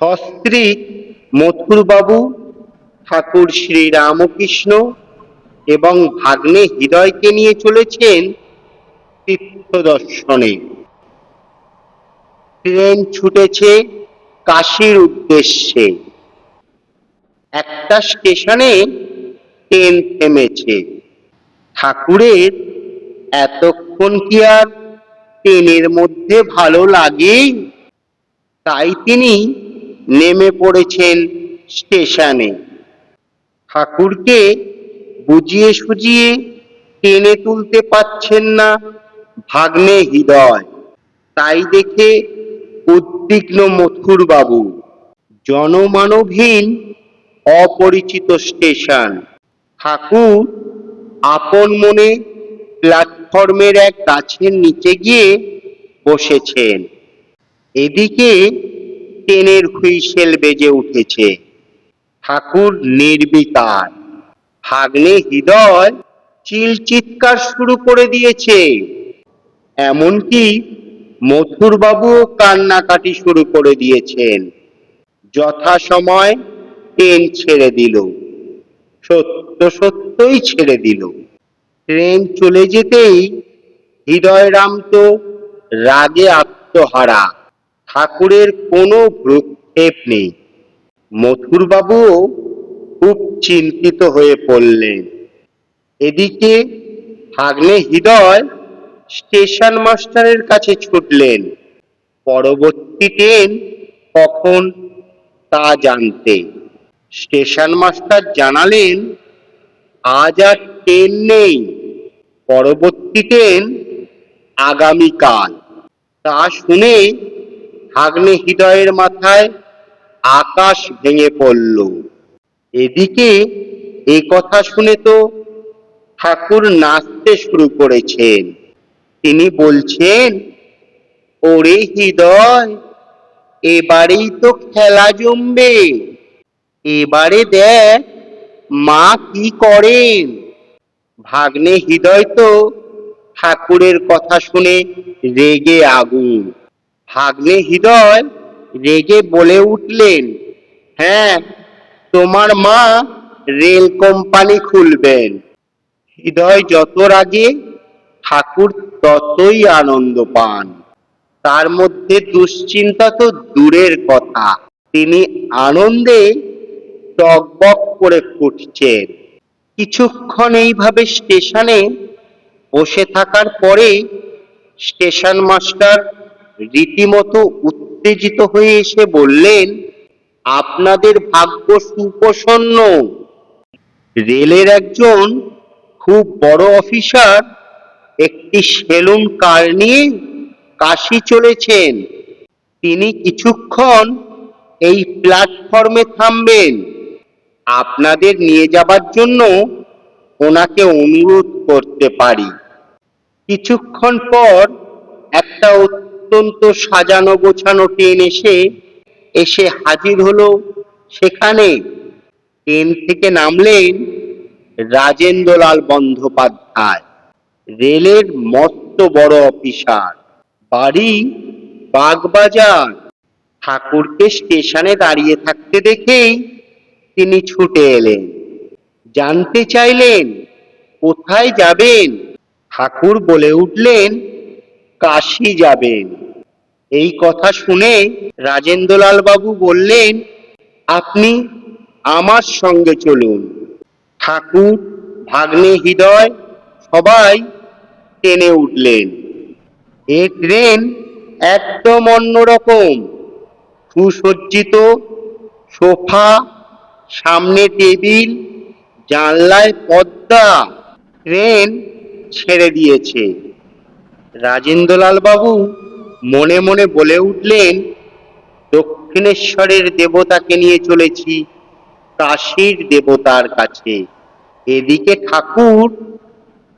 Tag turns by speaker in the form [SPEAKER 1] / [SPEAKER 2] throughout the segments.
[SPEAKER 1] সস্ত্রী মথুরবাবু, ঠাকুর শ্রী রামকৃষ্ণ এবং ভাগ্নে হৃদয়কে নিয়ে চলেছেন তীর্থ দর্শনে ট্রেন ছুটেছে কাশীর উদ্দেশ্যে। একটা স্টেশনে ট্রেন থেমেছে। ঠাকুরের এতক্ষণ কি আর ট্রেনের মধ্যে ভালো লাগে তাই তিনি নেমে পড়েছেন স্টেশনে। ঠাকুরকে বুঝিয়ে সুজিয়ে টেনে তুলতে পারছেন না ভাগ্নে হৃদয়। তাই দেখে উদ্বিগ্ন মথুর বাবু জনমানবহীন অপরিচিত স্টেশন। ঠাকুর আপন মনে প্ল্যাটফর্মের এক গাছের নিচে গিয়ে বসেছেন। এদিকে ট্রেনের হুইসেল বেজে উঠেছে। ঠাকুর নির্বিকার। ভাগ্নে হৃদয় চিল চিৎকার শুরু করে দিয়েছে। এমনকি মথুরবাবুও কান্নাকাটি শুরু করে দিয়েছেন। যথাসময় ট্রেন ছেড়ে দিল। সত্য সত্যই ছেড়ে দিল। ট্রেন চলে যেতেই হৃদয়রাম তো রাগে আত্মহারা। ঠাকুরের কোনো ভ্রুক্ষেপ নেই। মথুরবাবুও খুব চিন্তিত হয়ে পড়লেন। এদিকে ভাগ্নে হৃদয় স্টেশন মাস্টারের কাছে ছুটলেন। পরবর্তী ট্রেন কখন তা জানতে। স্টেশন মাস্টার জানালেন, আজ আর ট্রেন নেই। পরবর্তী ট্রেন আগামীকাল। তা শুনে ভাগ্নে হৃদয়ের মাথায় আকাশ ভেঙে পড়ল। এদিকে এই কথা শুনে তো ঠাকুর নাচতে শুরু করেছেন। তিনি বলছেন, ওরে হৃদয়, এবারেই তো খেলা জমবে। এবারে দেখ, মা কি করেন? ভাগ্নে হৃদয় তো ঠাকুরের কথা শুনে রেগে আগুন। ভাগ্নে হৃদয় রেগে বলে উঠলেন হ্যাঁ তোমার মা রেল কোম্পানি খুলবেন। হৃদয় যত রাগে, ঠাকুর ততই আনন্দ পান। তার মধ্যে দুশ্চিন্তা তো দূরের কথা। তিনি আনন্দে টকবক করে ফুটছেন। কিছুক্ষণ এইভাবে স্টেশনে বসে থাকার পরে স্টেশন মাস্টার রীতিমতো উত্তেজিত হয়ে এসে বললেন, আপনাদের ভাগ্য সুপ্রসন্ন। রেলের একজন খুব বড় অফিসার একটি সেলুন কার নিয়ে কাশি চলেছেন। তিনি কিছুক্ষণ এই প্ল্যাটফর্মে থামবেন। আপনাদের নিয়ে যাবার জন্য ওনাকে অনুরোধ করতে পারি। কিছুক্ষণ পর একটা অত্যন্ত সাজানো গোছানো ট্রেন এসে এসে হাজির হলো। সেখানে ট্রেন থেকে নামলেন রাজেন্দ্রলাল বন্দ্যোপাধ্যায়, রেলের মস্ত বড় অফিসার। বাড়ি বাগবাজার। ঠাকুরকে স্টেশনে দাঁড়িয়ে থাকতে দেখেই তিনি ছুটে এলেন। জানতে চাইলেন, কোথায় যাবেন? ঠাকুর বলে উঠলেন কাশি যাবেন। এই কথা শুনে রাজেন্দ্রলাল বাবু বললেন, আপনি আমার সঙ্গে চলুন। ঠাকুর, ভাগ্নে হৃদয় সবাই টেনে উঠলেন। এ ট্রেন একদম অন্যরকম সুসজ্জিত সোফা, সামনে টেবিল, জানলায় পর্দা। ট্রেন ছেড়ে দিয়েছে। রাজেন্দ্রলাল বাবু মনে মনে বলে উঠলেন, দক্ষিণেশ্বরের দেবতাকে নিয়ে চলেছি, কাশীর দেবতার কাছে। এদিকে ঠাকুর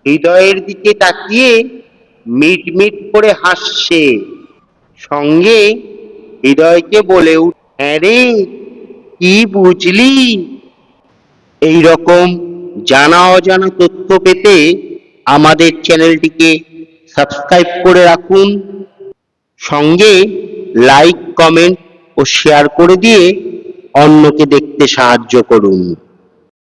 [SPEAKER 1] হৃদয়ের দিকে তাকিয়ে মিট মিট করে হাসছে। সঙ্গে হৃদয়কে বলে উঠ হ্যাঁ রে, কি বুঝলি? এই রকম জানা অজানা তথ্য পেতে আমাদের চ্যানেলটিকে সাবস্ক্রাইব করে রাখুন। সঙ্গে লাইক কমেন্ট ও শেয়ার করে দিয়ে অন্যকে দেখতে সাহায্য করুন।